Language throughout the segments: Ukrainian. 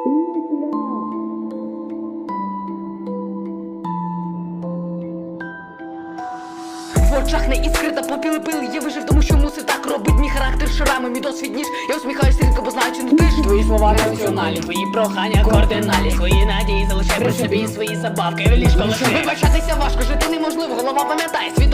В очах не іскрита попілипили, я вижив, тому що мусив так робить. Мій характер шарами, мій досвід ніж. Я усміхаюсь рідко, бо знаю, чи не ти ж Твої слова раціональні, твої прохання координалі Свої надії залишай при собі, свої забавки ліжко лиши Вибачатися важко, жити неможливо, голова пам'ятає поплила,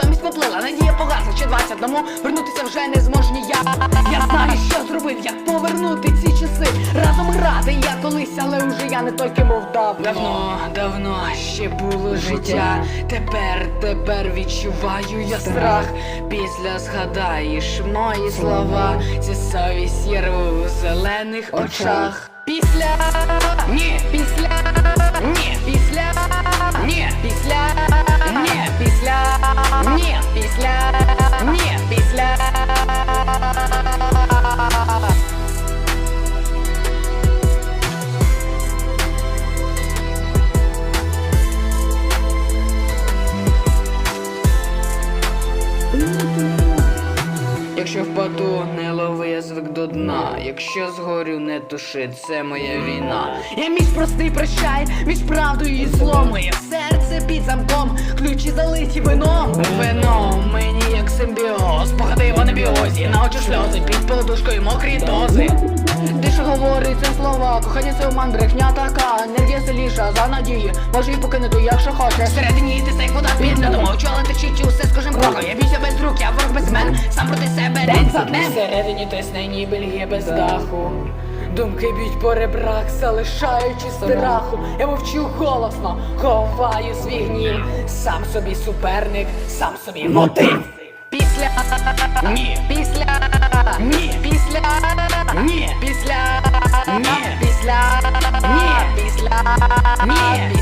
надія погасла, ще 20 тому Вернутися вже не зможу ніяк Я. Я знаю, що зробив, як повернути ці часи. Разом грати я колись, але уже я не той, ким був давно. Давно, давно ще було життя. Тепер, тепер відчуваю я страх. Після згадаєш мої слова. Ця совість є в зелених очах. Після Ні Якщо впаду, не лови я звик до дна. Якщо згорю, не туши, це моя війна. Я між простий прощай, між правдою і злом Моє серце під замком, ключі залиті вином. Вино мені як симбіоз, погади в анабіозі, на очі сльози, під подушкою мокрі дози. Ти говорить це слова, кохання це обман, брехня така, енергія сильніша за надії, може і покинути, якщо хочеш. Всередині ти стейк вода під льодом, очола течить усе з днем. Всередині тисне ніби ліє без даху. Думки б'ють по ребрах, залишаючи страху. Я мовчу голосно, ховаю свій гнів. Сам собі суперник, сам собі мотив. Після ні, після ні, після ні, після ні, після ні, після ні.